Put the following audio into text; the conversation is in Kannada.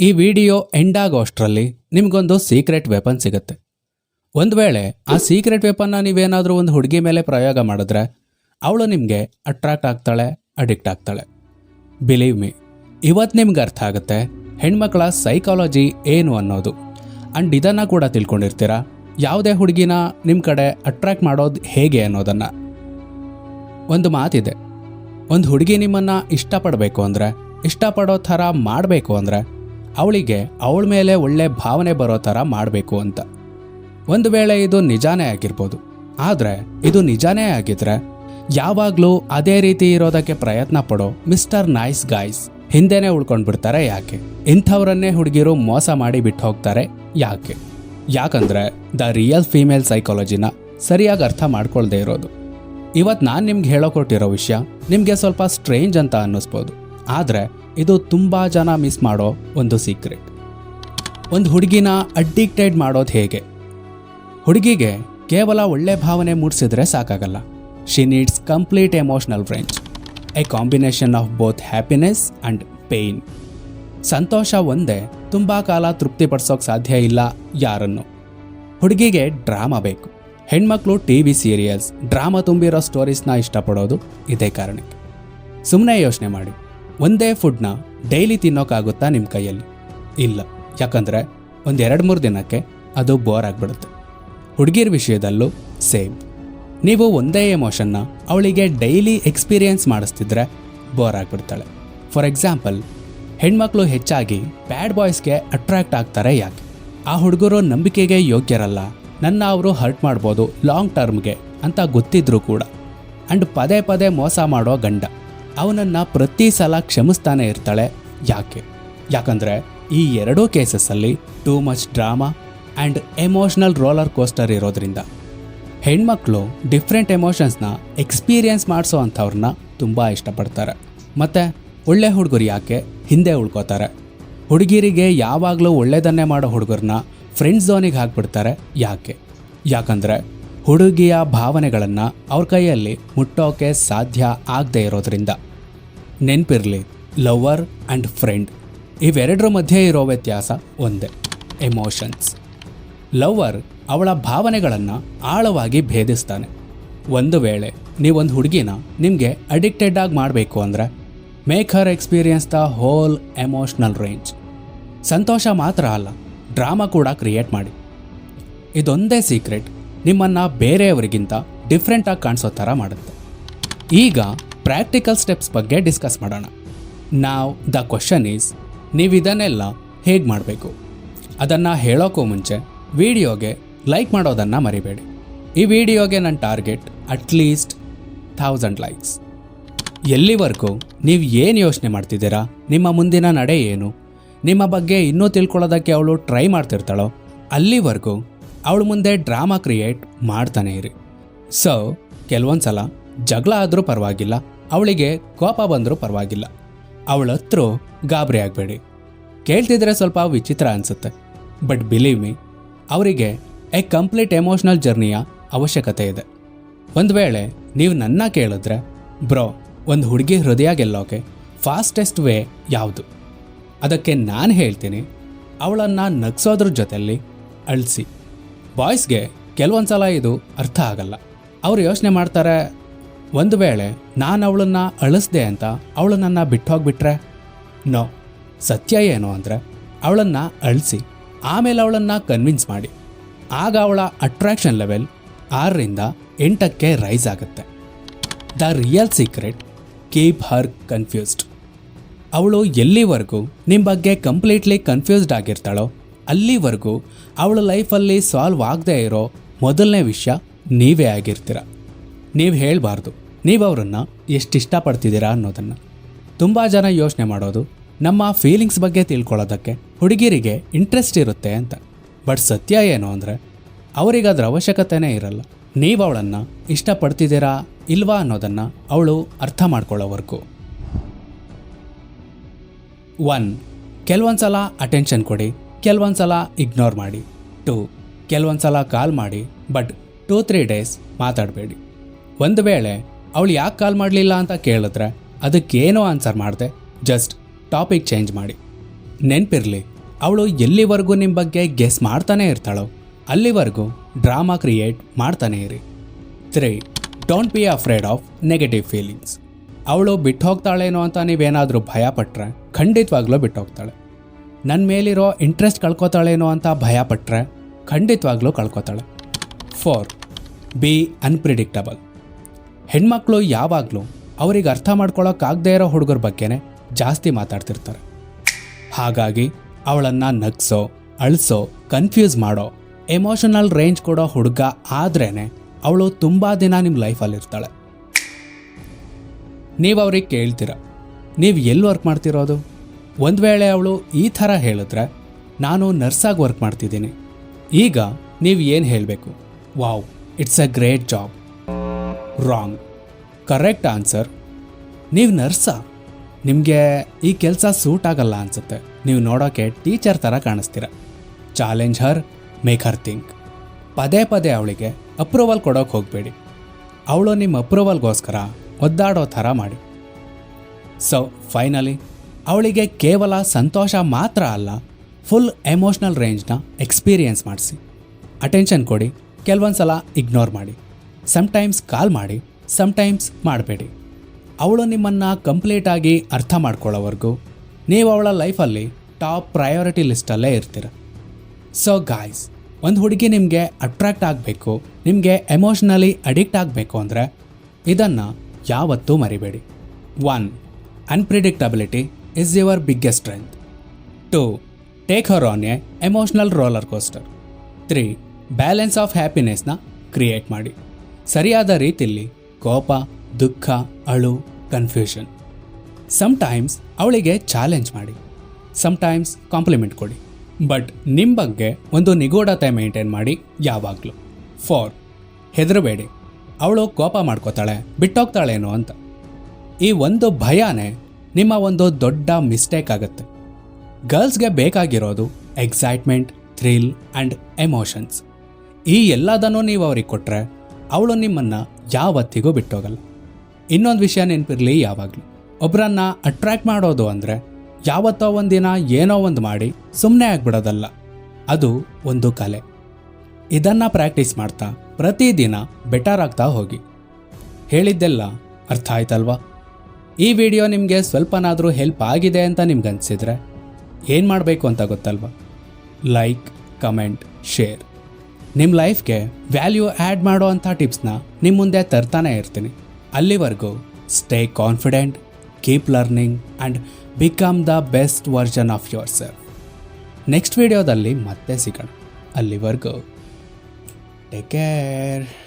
ಈ ವಿಡಿಯೋ ಎಂಡ್ ಆಗೋಷ್ಟರಲ್ಲಿ ನಿಮಗೊಂದು ಸೀಕ್ರೆಟ್ ವೆಪನ್ ಸಿಗುತ್ತೆ. ಒಂದು ವೇಳೆ ಆ ಸೀಕ್ರೆಟ್ ವೆಪನ್ನ ನೀವೇನಾದರೂ ಒಂದು ಹುಡುಗಿ ಮೇಲೆ ಪ್ರಯೋಗ ಮಾಡಿದ್ರೆ, ಅವಳು ನಿಮಗೆ ಅಟ್ರಾಕ್ಟ್ ಆಗ್ತಾಳೆ, ಅಡಿಕ್ಟ್ ಆಗ್ತಾಳೆ. ಬಿಲೀವ್ ಮಿ ಇವತ್ತು ನಿಮ್ಗೆ ಅರ್ಥ ಆಗುತ್ತೆ, ಹೆಣ್ಮಕ್ಳ ಸೈಕಾಲಜಿ ಏನು ಅನ್ನೋದು. ಆ್ಯಂಡ್ ಇದನ್ನು ಕೂಡ ತಿಳ್ಕೊಂಡಿರ್ತೀರಾ? ಯಾವುದೇ ಹುಡುಗಿನ ನಿಮ್ಮ ಕಡೆ ಅಟ್ರಾಕ್ಟ್ ಮಾಡೋದು ಹೇಗೆ ಅನ್ನೋದನ್ನು. ಒಂದು ಮಾತಿದೆ, ಒಂದು ಹುಡುಗಿ ನಿಮ್ಮನ್ನು ಇಷ್ಟಪಡಬೇಕು ಅಂದರೆ, ಇಷ್ಟಪಡೋ ಥರ ಮಾಡಬೇಕು ಅಂದರೆ ಅವಳಿಗೆ ಅವಳ ಮೇಲೆ ಒಳ್ಳೆ ಭಾವನೆ ಬರೋ ಥರ ಮಾಡಬೇಕು ಅಂತ. ಒಂದು ವೇಳೆ ಇದು ನಿಜಾನೇ ಆಗಿರ್ಬೋದು. ಆದರೆ ಇದು ನಿಜಾನೇ ಆಗಿದ್ರೆ ಯಾವಾಗಲೂ ಅದೇ ರೀತಿ ಇರೋದಕ್ಕೆ ಪ್ರಯತ್ನ ಪಡೋ ಮಿಸ್ಟರ್ ನೈಸ್ ಗಾಯ್ಸ್ ಹಿಂದೆನೇ ಉಳ್ಕೊಂಡು ಬಿಡ್ತಾರೆ ಯಾಕೆ? ಇಂಥವರನ್ನೇ ಹುಡುಗಿರು ಮೋಸ ಮಾಡಿ ಬಿಟ್ಟು ಹೋಗ್ತಾರೆ ಯಾಕೆ? ಯಾಕಂದ್ರೆ ದ ರಿಯಲ್ ಫೀಮೇಲ್ ಸೈಕಾಲಜಿನ ಸರಿಯಾಗಿ ಅರ್ಥ ಮಾಡ್ಕೊಳ್ದೇ ಇರೋದು. ಇವತ್ತು ನಾನು ನಿಮ್ಗೆ ಹೇಳೋಕೊಟ್ಟಿರೋ ವಿಷಯ ನಿಮಗೆ ಸ್ವಲ್ಪ ಸ್ಟ್ರೇಂಜ್ ಅಂತ ಅನ್ನಿಸ್ಬೋದು. ಆದರೆ ಇದು ತುಂಬ ಜನ ಮಿಸ್ ಮಾಡೋ ಒಂದು ಸೀಕ್ರೆಟ್ ಒಂದು ಹುಡುಗಿನ ಅಡಿಕ್ಟೆಡ್ ಮಾಡೋದು ಹೇಗೆ? ಹುಡುಗಿಗೆ ಕೇವಲ ಒಳ್ಳೆ ಭಾವನೆ ಮೂಡಿಸಿದ್ರೆ ಸಾಕಾಗಲ್ಲ. She needs complete emotional range a combination of both happiness and pain ಸಂತೋಷ ಒಂದೇ, ತುಂಬ ಕಾಲ ತೃಪ್ತಿಪಡಿಸೋಕೆ ಸಾಧ್ಯ ಇಲ್ಲ ಯಾರನ್ನು. ಹುಡುಗಿಗೆ ಡ್ರಾಮಾ ಬೇಕು. ಹೆಣ್ಮಕ್ಳು ಟಿ ವಿ ಸೀರಿಯಲ್ಸ್ ಡ್ರಾಮಾ ತುಂಬಿರೋ ಸ್ಟೋರೀಸ್ನ ಇಷ್ಟಪಡೋದು ಇದೇ ಕಾರಣಕ್ಕೆ. ಸುಮ್ಮನೆ ಯೋಚನೆ ಮಾಡಿ. ಒಂದೇ ಫುಡ್ನ ಡೈಲಿ ತಿನ್ನೋಕ್ಕಾಗುತ್ತಾ ನಿಮ್ಮ ಕೈಯಲ್ಲಿ? ಇಲ್ಲ. ಯಾಕಂದರೆ ಒಂದು ಎರಡು ಮೂರು ದಿನಕ್ಕೆ ಅದು ಬೋರ್ ಆಗಿಬಿಡುತ್ತೆ. ಹುಡುಗಿರ ವಿಷಯದಲ್ಲೂ ಸೇಮ್. ನೀವು ಒಂದೇ ಎಮೋಷನ್ನ ಅವಳಿಗೆ ಡೈಲಿ ಎಕ್ಸ್ಪೀರಿಯೆನ್ಸ್ ಮಾಡಿಸ್ತಿದ್ರೆ ಬೋರ್ ಆಗಿಬಿಡ್ತಾಳೆ. ಫಾರ್ ಎಕ್ಸಾಂಪಲ್, ಹೆಣ್ಮಕ್ಳು ಹೆಚ್ಚಾಗಿ ಬ್ಯಾಡ್ ಬಾಯ್ಸ್ಗೆ ಅಟ್ರಾಕ್ಟ್ ಆಗ್ತಾರೆ ಯಾಕೆ? ಆ ಹುಡುಗರು ನಂಬಿಕೆಗೆ ಯೋಗ್ಯರಲ್ಲ. ನನ್ನ ಅವರು ಹರ್ಟ್ ಮಾಡ್ಬೋದು ಲಾಂಗ್ ಟರ್ಮ್ಗೆ ಅಂತ ಗೊತ್ತಿದ್ರು ಕೂಡ. ಆ್ಯಂಡ್ ಪದೇ ಪದೇ ಮೋಸ ಮಾಡೋ ಗಂಡ. ಅವನನ್ನು ಪ್ರತಿ ಸಲ ಕ್ಷಮಿಸ್ತಾನೆ ಇರ್ತಾಳೆ. ಯಾಕೆ? ಯಾಕಂದರೆ ಈ ಎರಡೂ ಕೇಸಸ್ಸಲ್ಲಿ too much drama and emotional roller coaster ಇರೋದ್ರಿಂದ. ಹೆಣ್ಮಕ್ಳು ಡಿಫ್ರೆಂಟ್ ಎಮೋಷನ್ಸ್ನ ಎಕ್ಸ್ಪೀರಿಯನ್ಸ್ ಮಾಡಿಸೋ ಅಂಥವ್ರನ್ನ ತುಂಬ ಇಷ್ಟಪಡ್ತಾರೆ. ಮತ್ತು ಒಳ್ಳೆ ಹುಡುಗರು ಯಾಕೆ? ಹಿಂದೆ ಉಳ್ಕೋತಾರೆ. ಹುಡುಗಿರಿಗೆ ಯಾವಾಗಲೂ ಒಳ್ಳೆಯದನ್ನೇ ಮಾಡೋ ಹುಡುಗರನ್ನ ಫ್ರೆಂಡ್ಸ್ ಝೋನಿಗೆ ಹಾಕ್ಬಿಡ್ತಾರೆ. ಯಾಕೆ? ಯಾಕಂದರೆ ಹುಡುಗಿಯ ಭಾವನೆಗಳನ್ನು ಅವ್ರ ಕೈಯಲ್ಲಿ ಮುಟ್ಟೋಕೆ ಸಾಧ್ಯ ಆಗದೆ ಇರೋದ್ರಿಂದ. ನೆನ್ಪಿರಲಿ, ಲವರ್ ಆ್ಯಂಡ್ ಫ್ರೆಂಡ್ ಇವೆರಡರ ಮಧ್ಯೆ ಇರೋ ವ್ಯತ್ಯಾಸ ಒಂದೇ, ಎಮೋಷನ್ಸ್. ಲವರ್ ಅವಳ ಭಾವನೆಗಳನ್ನು ಆಳವಾಗಿ ಭೇದಿಸ್ತಾನೆ. ಒಂದು ವೇಳೆ ನೀವೊಂದು ಹುಡುಗಿನ ನಿಮಗೆ ಅಡಿಕ್ಟೆಡ್ ಆಗಿ ಮಾಡಬೇಕು ಅಂದರೆ make her experience the whole emotional range ಸಂತೋಷ ಮಾತ್ರ ಅಲ್ಲ ಡ್ರಾಮಾ ಕೂಡ ಕ್ರಿಯೇಟ್ ಮಾಡಿ. ಇದೊಂದೇ ಸೀಕ್ರೆಟ್ ನಿಮ್ಮನ್ನು ಬೇರೆಯವರಿಗಿಂತ ಡಿಫ್ರೆಂಟಾಗಿ ಕಾಣಿಸೋ ಥರ ಮಾಡುತ್ತೆ. ಈಗ ಪ್ರಾಕ್ಟಿಕಲ್ ಸ್ಟೆಪ್ಸ್ ಬಗ್ಗೆ ಡಿಸ್ಕಸ್ ಮಾಡೋಣ. ನಾವು ದ ಕ್ವಶನ್ ಈಸ್ ನೀವು ಇದನ್ನೆಲ್ಲ ಹೇಗೆ ಮಾಡಬೇಕು? ಅದನ್ನು ಹೇಳೋಕ್ಕೂ ಮುಂಚೆ ವಿಡಿಯೋಗೆ ಲೈಕ್ ಮಾಡೋದನ್ನು ಮರಿಬೇಡಿ. ಈ ವಿಡಿಯೋಗೆ ನನ್ನ ಟಾರ್ಗೆಟ್ ಅಟ್ಲೀಸ್ಟ್ ಥೌಸಂಡ್ ಲೈಕ್ಸ್ ಎಲ್ಲಿವರೆಗೂ ನೀವು ಏನು ಯೋಚನೆ ಮಾಡ್ತಿದ್ದೀರಾ? ನಿಮ್ಮ ಮುಂದಿನ ನಡೆ ಏನು? ನಿಮ್ಮ ಬಗ್ಗೆ ಇನ್ನೂ ತಿಳ್ಕೊಳ್ಳೋದಕ್ಕೆ ಅವಳು ಟ್ರೈ ಮಾಡ್ತಿರ್ತಾಳೋ? ಅಲ್ಲಿವರೆಗೂ ಅವಳ ಮುಂದೆ ಡ್ರಾಮಾ ಕ್ರಿಯೇಟ್ ಮಾಡ್ತಾನೆ ಇರಿ. ಸೊ ಕೆಲವೊಂದು ಸಲ ಜಗಳ ಆದರೂ ಪರವಾಗಿಲ್ಲ, ಅವಳಿಗೆ ಕೋಪ ಬಂದರೂ ಪರವಾಗಿಲ್ಲ. ಅವಳ ಹತ್ರ ಗಾಬರಿ ಆಗಬೇಡಿ. ಕೇಳ್ತಿದ್ರೆ ಸ್ವಲ್ಪ ವಿಚಿತ್ರ ಅನಿಸುತ್ತೆ. ಬಟ್ ಬಿಲೀವ್ ಮಿ ಅವರಿಗೆ ಎ ಕಂಪ್ಲೀಟ್ ಎಮೋಷ್ನಲ್ ಜರ್ನಿಯ ಅವಶ್ಯಕತೆ ಇದೆ. ಒಂದು ವೇಳೆ ನೀವು ನನ್ನ ಕೇಳಿದ್ರೆ, ಬ್ರೋ, ಒಂದು ಹುಡುಗಿ ಹೃದಯ ಗೆಲ್ಲೋಕೆ ಫಾಸ್ಟೆಸ್ಟ್ ವೇ ಯಾವುದು? ಅದಕ್ಕೆ ನಾನು ಹೇಳ್ತೀನಿ, ಅವಳನ್ನು ನಗ್ಸೋದ್ರ ಜೊತೆಯಲ್ಲಿ ಅಳಿಸಿ. ಬಾಯ್ಸ್ಗೆ ಕೆಲವೊಂದು ಸಲ ಇದು ಅರ್ಥ ಆಗಲ್ಲ. ಅವ್ರು ಯೋಚನೆ ಮಾಡ್ತಾರೆ, ಒಂದು ವೇಳೆ ನಾನು ಅವಳನ್ನು ಅಳಿಸ್ದೆ ಅಂತ ಅವಳು ನನ್ನ ಬಿಟ್ಟು ಹೋಗ್ಬಿಟ್ರೆ ನೋ. ಸತ್ಯ ಏನು ಅಂದರೆ ಅವಳನ್ನು ಅಳಿಸಿ, ಆಮೇಲೆ ಅವಳನ್ನು ಕನ್ವಿನ್ಸ್ ಮಾಡಿ. ಆಗ ಅವಳ ಅಟ್ರಾಕ್ಷನ್ ಲೆವೆಲ್ ಆರರಿಂದ ಎಂಟಕ್ಕೆ ರೈಸ್ ಆಗುತ್ತೆ. The real secret, keep her confused. ಅವಳು ಎಲ್ಲಿವರೆಗೂ ನಿಮ್ಮ ಬಗ್ಗೆ ಕಂಪ್ಲೀಟ್ಲಿ ಕನ್ಫ್ಯೂಸ್ಡ್ ಆಗಿರ್ತಾಳೋ ಅಲ್ಲಿವರೆಗೂ ಅವಳ ಲೈಫಲ್ಲಿ ಸಾಲ್ವ್ ಆಗದೇ ಇರೋ ಮೊದಲನೇ ವಿಷಯ ನೀವೇ ಆಗಿರ್ತೀರ. ನೀವು ಹೇಳಬಾರ್ದು. ನೀವು ಅವರನ್ನು ಎಷ್ಟು ಇಷ್ಟಪಡ್ತಿದ್ದೀರಾ ಅನ್ನೋದನ್ನು. ತುಂಬ ಜನ ಯೋಚನೆ ಮಾಡೋದು ನಮ್ಮ ಫೀಲಿಂಗ್ಸ್ ಬಗ್ಗೆ ತಿಳ್ಕೊಳ್ಳೋದಕ್ಕೆ ಹುಡುಗಿರಿಗೆ ಇಂಟ್ರೆಸ್ಟ್ ಇರುತ್ತೆ ಅಂತ. ಬಟ್ ಸತ್ಯ ಏನು ಅಂದರೆ, ಅವರಿಗೆ ಅದರ ಅವಶ್ಯಕತೆನೇ ಇರಲ್ಲ. ನೀವು ಅವಳನ್ನು ಇಷ್ಟಪಡ್ತಿದ್ದೀರಾ ಇಲ್ವಾ ಅನ್ನೋದನ್ನು ಅವಳು ಅರ್ಥ ಮಾಡ್ಕೊಳ್ಳೋವರೆಗೂ. ಒನ್ ಕೆಲವೊಂದು ಸಲ ಅಟೆನ್ಷನ್ ಕೊಡಿ. ಕೆಲವೊಂದು ಸಲ ಇಗ್ನೋರ್ ಮಾಡಿ. ಟು ಕೆಲವೊಂದು ಸಲ ಕಾಲ್ ಮಾಡಿ ಬಟ್ ಟೂ ತ್ರೀ ಡೇಸ್ ಮಾತಾಡಬೇಡಿ. ಒಂದು ವೇಳೆ ಅವಳು ಯಾಕೆ ಕಾಲ್ ಮಾಡಲಿಲ್ಲ ಅಂತ ಕೇಳಿದ್ರೆ ಅದಕ್ಕೇನೋ ಆನ್ಸರ್ ಮಾಡಿದೆ. ಜಸ್ಟ್ ಟಾಪಿಕ್ ಚೇಂಜ್ ಮಾಡಿ. ನೆನಪಿರಲಿ, ಅವಳು ಎಲ್ಲಿವರೆಗೂ ನಿಮ್ಮ ಬಗ್ಗೆ ಗೆಸ್ ಮಾಡ್ತಾನೆ ಇರ್ತಾಳೋ, ಅಲ್ಲಿವರೆಗೂ ಡ್ರಾಮಾ ಕ್ರಿಯೇಟ್ ಮಾಡ್ತಾನೆ ಇರಿ. Three don't be afraid of negative feelings ಅವಳು ಬಿಟ್ಟು ಹೋಗ್ತಾಳೇನೋ ಅಂತ ನೀವೇನಾದರೂ ಭಯಪಟ್ಟರೆ ಖಂಡಿತವಾಗ್ಲೂ ಬಿಟ್ಟು ಹೋಗ್ತಾಳೆ. ನನ್ನ ಮೇಲಿರೋ ಇಂಟ್ರೆಸ್ಟ್ ಕಳ್ಕೊತಾಳೇನೋ ಅಂತ ಭಯ ಪಟ್ಟರೆ ಖಂಡಿತವಾಗ್ಲೂ ಕಳ್ಕೊತಾಳೆ. ಫೋರ್ ಬಿ ಅನ್ಪ್ರಿಡಿಕ್ಟಬಲ್ ಹೆಣ್ಮಕ್ಳು ಯಾವಾಗಲೂ ಅವ್ರಿಗೆ ಅರ್ಥ ಮಾಡ್ಕೊಳ್ಳೋಕ್ಕಾಗದೇ ಇರೋ ಹುಡುಗರ ಬಗ್ಗೆನೇ ಜಾಸ್ತಿ ಮಾತಾಡ್ತಿರ್ತಾರೆ. ಹಾಗಾಗಿ ಅವಳನ್ನು ನಗ್ಸೋ, ಅಳಿಸೋ ಕನ್ಫ್ಯೂಸ್ ಮಾಡೋ ಎಮೋಷನಲ್ ರೇಂಜ್ ಕೊಡೋ ಹುಡುಗ ಆದ್ರೇ ಅವಳು ತುಂಬ ದಿನ ನಿಮ್ಮ ಲೈಫಲ್ಲಿರ್ತಾಳೆ ನೀವು ಅವ್ರಿಗೆ ಕೇಳ್ತೀರ? ನೀವು ಎಲ್ಲಿ ವರ್ಕ್ ಮಾಡ್ತಿರೋದು? ಒಂದು ವೇಳೆ ಅವಳು ಈ ಥರ ಹೇಳಿದ್ರೆ ನಾನು ನರ್ಸಾಗಿ ವರ್ಕ್ ಮಾಡ್ತಿದ್ದೀನಿ. ಈಗ ನೀವು ಏನು ಹೇಳಬೇಕು? Wow, it's a great job. Wrong. Correct answer, ನೀವು ನರ್ಸಾ. ನಿಮಗೆ ಈ ಕೆಲಸ ಸೂಟ್ ಆಗಲ್ಲ ಅನ್ಸುತ್ತೆ. ನೀವು ನೋಡೋಕ್ಕೆ ಟೀಚರ್ ಥರ ಕಾಣಿಸ್ತೀರ. Challenge her, make her think. ಪದೇ ಪದೇ ಅವಳಿಗೆ ಅಪ್ರೂವಲ್ ಕೊಡೋಕೆ ಹೋಗಬೇಡಿ. ಅವಳು ನಿಮ್ಮ ಅಪ್ರೂವಲ್ಗೋಸ್ಕರ ಒದ್ದಾಡೋ ಥರ ಮಾಡಿ. ಸೊ ಫೈನಲಿ ಅವಳಿಗೆ ಕೇವಲ ಸಂತೋಷ ಮಾತ್ರ ಅಲ್ಲ ಫುಲ್ ಎಮೋಷ್ನಲ್ ರೇಂಜ್ನ ಎಕ್ಸ್ಪೀರಿಯೆನ್ಸ್ ಮಾಡಿಸಿ. ಅಟೆನ್ಷನ್ ಕೊಡಿ, ಕೆಲವೊಂದು ಸಲ ಇಗ್ನೋರ್ ಮಾಡಿ. ಸಮ್ಟೈಮ್ಸ್ ಕಾಲ್ ಮಾಡಿ ಸಮ್ಟೈಮ್ಸ್ ಮಾಡಬೇಡಿ. ಅವಳು ನಿಮ್ಮನ್ನು ಕಂಪ್ಲೀಟಾಗಿ ಅರ್ಥ ಮಾಡ್ಕೊಳ್ಳೋವರೆಗೂ, ನೀವು ಅವಳ ಲೈಫಲ್ಲಿ ಟಾಪ್ ಪ್ರಯಾರಿಟಿ ಲಿಸ್ಟಲ್ಲೇ ಇರ್ತೀರ. ಸೊ ಗಾಯ್ಸ್ ಒಂದು ಹುಡುಗಿ ನಿಮಗೆ ಅಟ್ರಾಕ್ಟ್ ಆಗಬೇಕು, ನಿಮಗೆ ಎಮೋಷ್ನಲಿ ಅಡಿಕ್ಟ್ ಆಗಬೇಕು ಅಂದರೆ ಇದನ್ನು ಯಾವತ್ತೂ ಮರಿಬೇಡಿ. One unpredictability is your biggest strength to take her on a emotional roller coaster three balance of ಹ್ಯಾಪಿನೆಸ್ನ create ಮಾಡಿ ಸರಿಯಾದ ರೀತಿಯಲ್ಲಿ ಕೋಪ, ದುಃಖ, ಅಳು ಕನ್ಫ್ಯೂಷನ್ ಸಮ್ಟೈಮ್ಸ್ ಅವಳಿಗೆ ಚಾಲೆಂಜ್ ಮಾಡಿ. ಸಮ್ಟೈಮ್ಸ್ ಕಾಂಪ್ಲಿಮೆಂಟ್ ಕೊಡಿ. ಬಟ್ ನಿಮ್ಮ ಬಗ್ಗೆ ಒಂದು ನಿಗೂಢತೆ ಮೇಂಟೈನ್ ಮಾಡಿ ಯಾವಾಗಲೂ. ಫೋರ್ ಹೆದರಬೇಡಿ. ಅವಳು ಕೋಪ ಮಾಡ್ಕೋತಾಳೆ, ಬಿಟ್ಟೋಗ್ತಾಳೇನೋ ಅಂತ. ಈ ಒಂದು ಭಯನೇ ನಿಮ್ಮ ಒಂದು ದೊಡ್ಡ ಮಿಸ್ಟೇಕ್ ಆಗುತ್ತೆ. ಗರ್ಲ್ಸ್ಗೆ ಬೇಕಾಗಿರೋದು ಎಕ್ಸೈಟ್ಮೆಂಟ್ ಥ್ರಿಲ್ ಆ್ಯಂಡ್ ಎಮೋಷನ್ಸ್ ಈ ಎಲ್ಲದನ್ನು ನೀವು ಅವ್ರಿಗೆ ಕೊಟ್ಟರೆ ಅವಳು ನಿಮ್ಮನ್ನು ಯಾವತ್ತಿಗೂ ಬಿಟ್ಟೋಗಲ್ಲ. ಇನ್ನೊಂದು ವಿಷಯ ನೆನಪಿರಲಿ ಯಾವಾಗಲೂ. ಒಬ್ಬರನ್ನ ಅಟ್ರ್ಯಾಕ್ಟ್ ಮಾಡೋದು ಅಂದರೆ ಯಾವತ್ತೋ ಒಂದಿನ ಏನೋ ಒಂದು ಮಾಡಿ ಸುಮ್ಮನೆ ಆಗ್ಬಿಡೋದಲ್ಲ. ಅದು ಒಂದು ಕಲೆ. ಇದನ್ನು ಪ್ರಾಕ್ಟೀಸ್ ಮಾಡ್ತಾ ಪ್ರತಿದಿನ ಬೆಟರ್ ಆಗ್ತಾ ಹೋಗಿ. ಹೇಳಿದ್ದೆಲ್ಲ ಅರ್ಥ ಆಯ್ತಲ್ವಾ? ಈ ವಿಡಿಯೋ ನಿಮಗೆ ಸ್ವಲ್ಪನಾದರೂ ಹೆಲ್ಪ್ ಆಗಿದೆ ಅಂತ ನಿಮ್ಗೆ ಅನಿಸಿದ್ರೆ ಏನು ಮಾಡಬೇಕು ಅಂತ ಗೊತ್ತಲ್ವಾ? ಲೈಕ್ ಕಮೆಂಟ್ ಶೇರ್ ನಿಮ್ಮ ಲೈಫ್ಗೆ ವ್ಯಾಲ್ಯೂ ಆ್ಯಡ್ ಮಾಡೋ ಅಂಥ ಟಿಪ್ಸ್ನ ನಿಮ್ಮ ಮುಂದೆ ತರ್ತಾನೆ ಇರ್ತೀನಿ. ಅಲ್ಲಿವರೆಗೂ stay confident keep learning and become the best version of yourself next ವಿಡಿಯೋದಲ್ಲಿ ಮತ್ತೆ ಸಿಗೋಣ. ಅಲ್ಲಿವರೆಗೂ. Take care